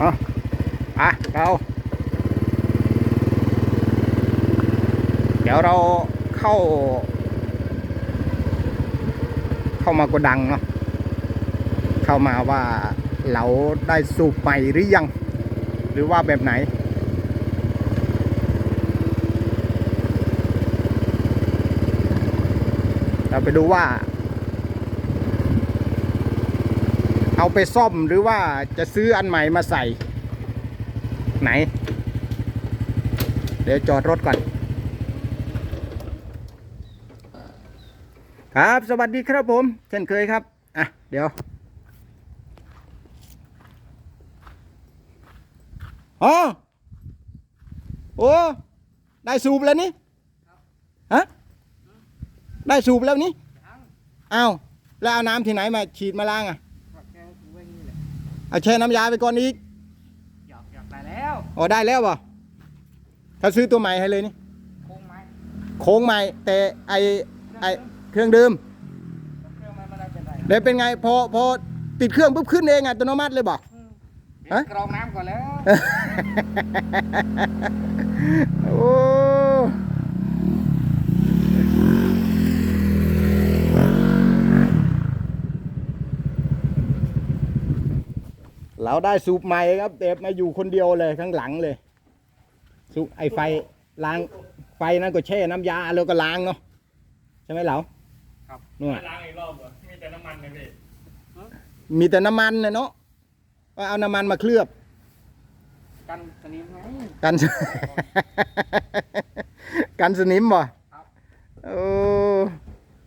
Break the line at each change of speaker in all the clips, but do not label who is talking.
อ๋ออะเราเดี๋ยวเราเข้า เข้ามากดังเนาะเข้ามาว่าเราได้สูบใหม่หรือยัง หรือว่าแบบไหนเราไปดูว่า เอาไปซ่อมหรือว่าจะซื้ออันใหม่มาใส่ ไหน เดี๋ยวจอดรถก่อน ครับสวัสดีครับผม เช่นเคยครับ อะ เดี๋ยวอ๋อโอ้ได้สูบแล้วนี่ฮะได้สูบแล้วนี่อ้าวแล้วเอาน้ำที่ไหนมาฉีดมาล้างอะ
ก็แค่ถือไว้นี่แหละ
เอาแช่น้ำยาไปก่อนอีก
หยอกหยอกได้แล้ว
อ๋อได้แล้วป่ะถ้าซื้อตัวใหม่ให้เลยนี่
โค้งไม้
โค้งใหม่ แต่ไอไอเครื่องดื่ม
เครื่องไม้ไม่ได้เป็นไร
เดี๋ยวเป็นไงพอพอติดเครื่องปุ๊บขึ้นเองอัตโนมัติเลยบอกฮะ
กรองน้ำก่อนแล้ว
โอ้ เราได้สูบใหม่ครับเด็บมาอยู่คนเดียวเลยข้างหลังเลยสูบไอไฟล้างไฟนั้นก็แช่น้ำยาแล้วก็ล้างเนาะใช่ไหมเหลา
ครับ
นู่น
ไม่
น่ะ
ล้างอีกรอบเหรอมีแต่น้ำมันนะพี่
มีแต่น้ำมันนะเนาะว่าเอาน้ำมันมาเคลือบ
กันสนิมไง
กัน กันสนิมบ่
ครับ
โอ้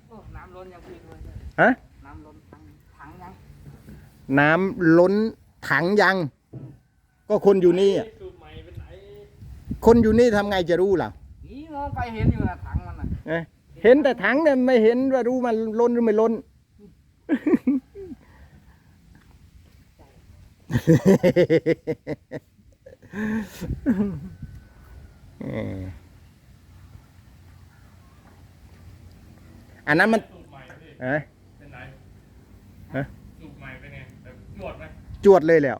โอ้น้ำล้นยังพี่ด้วย
ฮะ
น้ำล้นถังถังยัง
น้ำล้น ถังยัง ก็คนอยู่นี่อะ
สูบใหม่เป็นไหน
คนอยู่นี่ทำไงจะรู้ล่ะ
นี่มองไปเห็นอยู่นะถังมันน่ะ
เอ๊ะเห็นแต่ถังเนี่ยไม่เห็นว่ารู้มันล้นหรือไม่ล้น เอ่ออันนั้นมัน
สูบใหม่พี่
เอ๊ะ
เป็นไหน
ฮะ
สูบใหม่เป็นไงแบบยวดไหม
จวดเลยแล้ว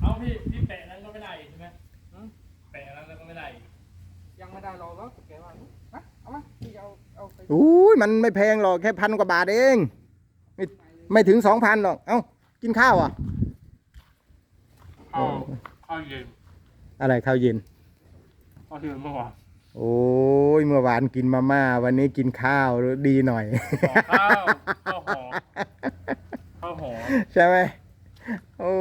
เอาพี่พี่แปะนั้นก็ไม่ได้อีกใช่ไหมหืมแปะนั้นแล้วก็ไม่ได้อีก
ยังไม่ได้รอแล้วแกว่าฮะเอามาพี่เอาเอาไป
อุ้ยมันไม่แพงหรอกแค่พันกว่าบาทเอง ไม่ไม่ถึงสองพันหรอก เอ้า กินข้าวอะ
ข้าวข้าวเย็น
อะไรข้าวเย็น
ข้าวเดือนเมื่อวาน
โอ้ยเมื่อวานกินมาม่า วันนี้กินข้าวดีหน่อย
ข้าวข้าวหอมข้าวหอม
ใช่ไหมโอ้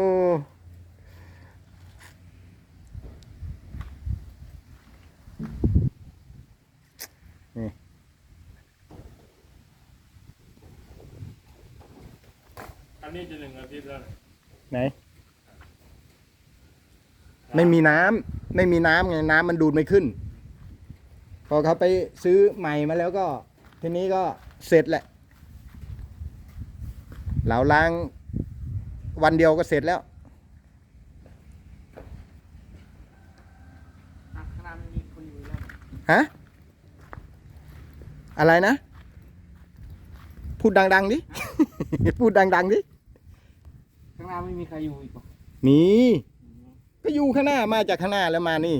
อันนี้จะหนึ่งอาทิตย์แล้วนะ
ไหน ไม่มีน้ำไม่มีน้ำไงน้ำมันดูดไม่ขึ้น พอเขาไปซื้อใหม่มาแล้วก็ ทีนี้ก็เสร็จแหละเราล้างวันเดียวก็เสร็จแล้ว
อะขนาดมันมีคนอยู่แล้ว
ฮะอะไรนะ พูดดังๆดิ พูดดังๆดิ
ข้างหน้าไม่มีใครอยู่อีกป่ะ
มีก็อยู่ข้างหน้ามาจากข้างหน้าแล้วมานี่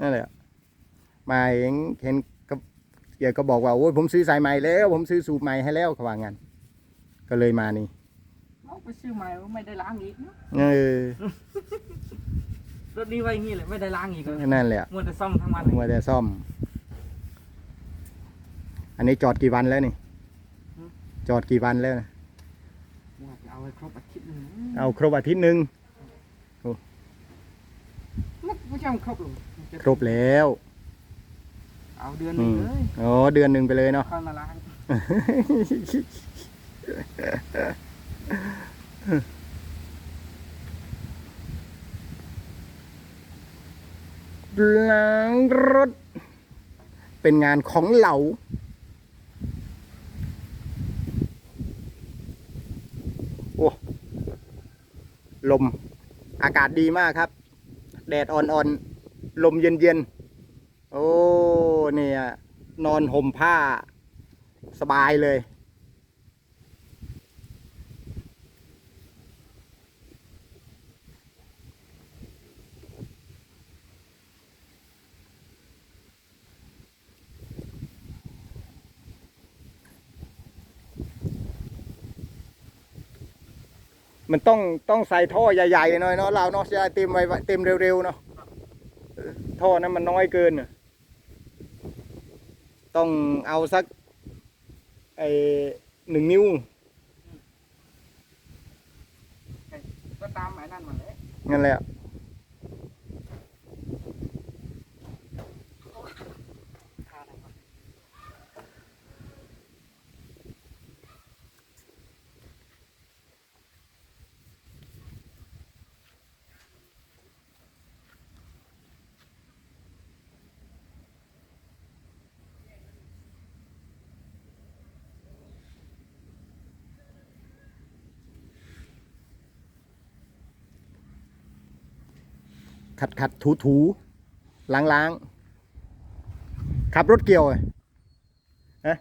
นั่นแหละ มาเองเห็นก็เกียก็บอกว่าโอ้ยผมซื้อสายใหม่แล้ว ผมซื้อสูบใหม่ให้แล้วเขาว่างั้นก็เลยมานี่
เอาไปซื้อใหม่ไม่ได้ล้างอีกเนอะ
เออ
รถนี้ไว้อย่างงี้เลยไม่ได้ล้างอีกเลย
นั่นแหละ
มัวแต่ซ่อมทั้งวัน
มัวแต่ซ่อม อันนี้จอดกี่วันแล้วนี่ จอดกี่วันแล้วนะ
มัวจะเอาไว้ครบอาทิตย์หนึง
เอาครบอาทิตย์หนึ่ง
ไม่ไม่ใช่มันครบหรอกมันจะ
ครบแล้ว
เอาเดือนห
อื
นึง
ม
เลย
อ๋อเดือนหนึ่งไปเลยเนาะ
ค่อยมาล้าง
ล้างรถ เป็นงานของเหล่าโอ้ลมอากาศดีมากครับ แดดอ่อนๆ ลมเย็นๆ โอ้เนี่ย นอนห่มผ้า สบายเลย มันต้องต้องใส่ท่อใหญ่ๆหน่อยเนาะเราเนาะจะเติมไว้เต็มเร็วๆเนาะท่อนั้นมันน้อยเกินเนาะ ต้องเอาสักไอหนึ่งนิ้ว
ก็ตามไอ้นั่นมาเลย
นั่นแหละ ขัดขัดถูถูล้างล้างขับรถเกี่ยวเลยฮะ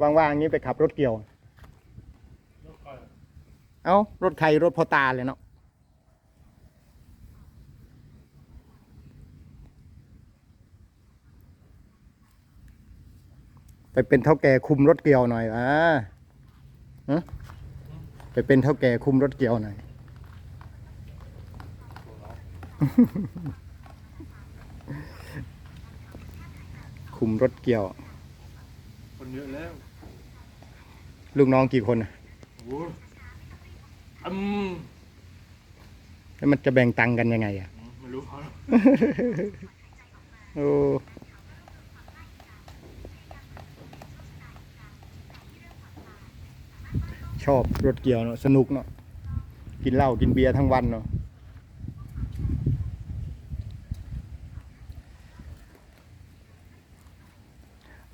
ว่างๆอย่างนี้ไปขับรถเกี่ยว เอ้ารถใครรถพอตาเลยเนาะไปเป็นเท่าแก่คุมรถเกี่ยวหน่อยอ่าไปเป็นเท่าแก่คุมรถเกี่ยวหน่อย คุมรถเกี่ยว
คนเยอะแล้ว
ลูกน้องกี่คนน่ะ
โอ้ยอืม
แล้วมันจะแบ่งตังค์กันยังไงอะ
ไม่รู้เขาหรอก
โอ้ชอบรถเกี่ยวเนาะสนุกเนาะกินเหล้ากินเบียร์ทั้งวันเนาะ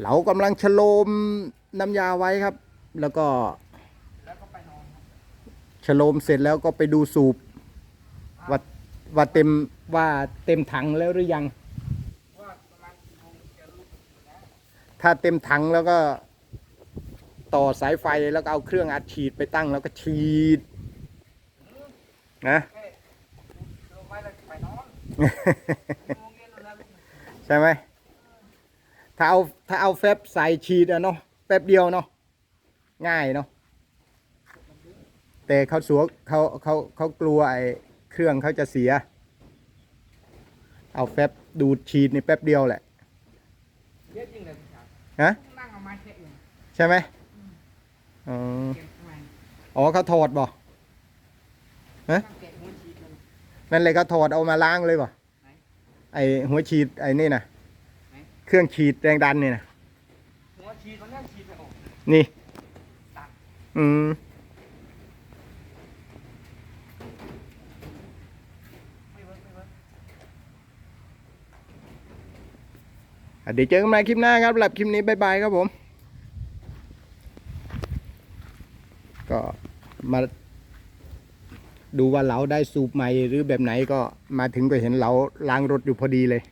เรากำลังชโลมน้ำยาไว้ครับ แล้วก็
แล้วก็ไปนอน
ชโลมเสร็จแล้วก็ไปดูสูบว่าว่าเต็มว่าเต็มถังแล้วหรือยัง ถ้าเต็มถังแล้วก็ต่อสายไฟแล้วก็เอาเครื่องอัดฉีดไปตั้งแล้วก็ฉีดนะใช่ไหม ถ้าเอาถ้าเอาแฟบใส่ฉีดอะเนาะแป๊บเดียวเนาะง่ายเนาะแต่เขาสัวเขาเขาเขากลัวไอ้เครื่องเขาจะเสีย เอาแฟบดูดฉีดในแป๊บเดียวแหละ
เยอะจริงเลยพี่ชาย
ฮะ
นั่งเอาไม้แค่เอง
ใช่ไหมอ๋อ
เก็บทำไม
อ๋อเขาถอดบ่
นั่งแกะหัวชีดมัน
นั่นเลยเขาถอดเอามาล้างเลยบ่
ไอ
หัวฉีดไอ้นี่นะ เครื่องฉีดแรงดันนี่นะ
หัวชีดมันแน่ฉีดไม่ออก
นี่ อืม
ไม่เวิร์กไม่เวิร์ก
อะเดี๋ยวเจอกันใหม่คลิปหน้าครับสำหรับคลิปนี้บายบายครับผม ก็มาดูว่าเราได้สูบใหม่หรือแบบไหนก็มาถึงก็เห็นเราล้างรถอยู่พอดีเลย